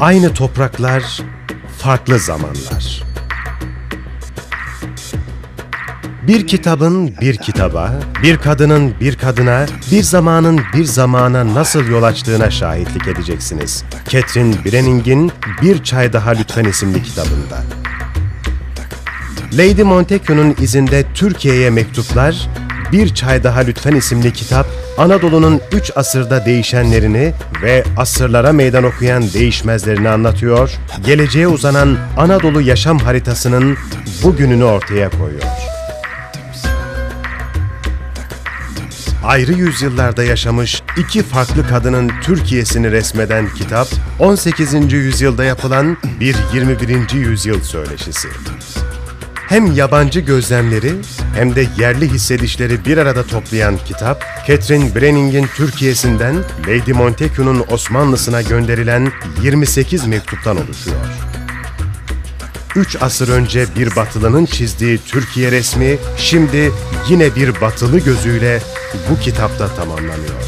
Aynı topraklar, farklı zamanlar. Bir kitabın bir kitaba, bir kadının bir kadına, bir zamanın bir zamana nasıl yol açtığına şahitlik edeceksiniz. Catherine Brenning'in Bir Çay Daha Lütfen isimli kitabında. Lady Montagu'nun izinde Türkiye'ye mektuplar, Bir Çay Daha Lütfen isimli kitap, Anadolu'nun üç asırda değişenlerini ve asırlara meydan okuyan değişmezlerini anlatıyor, geleceğe uzanan Anadolu yaşam haritasının bugününü ortaya koyuyor. Ayrı yüzyıllarda yaşamış iki farklı kadının Türkiye'sini resmeden kitap, 18. yüzyılda yapılan bir 21. yüzyıl söyleşisi. Hem yabancı gözlemleri hem de yerli hissedişleri bir arada toplayan kitap, Catherine Brenning'in Türkiye'sinden Lady Montagu'nun Osmanlısına gönderilen 28 mektuptan oluşuyor. Üç asır önce bir batılının çizdiği Türkiye resmi, şimdi yine bir batılı gözüyle bu kitapta tamamlanıyor.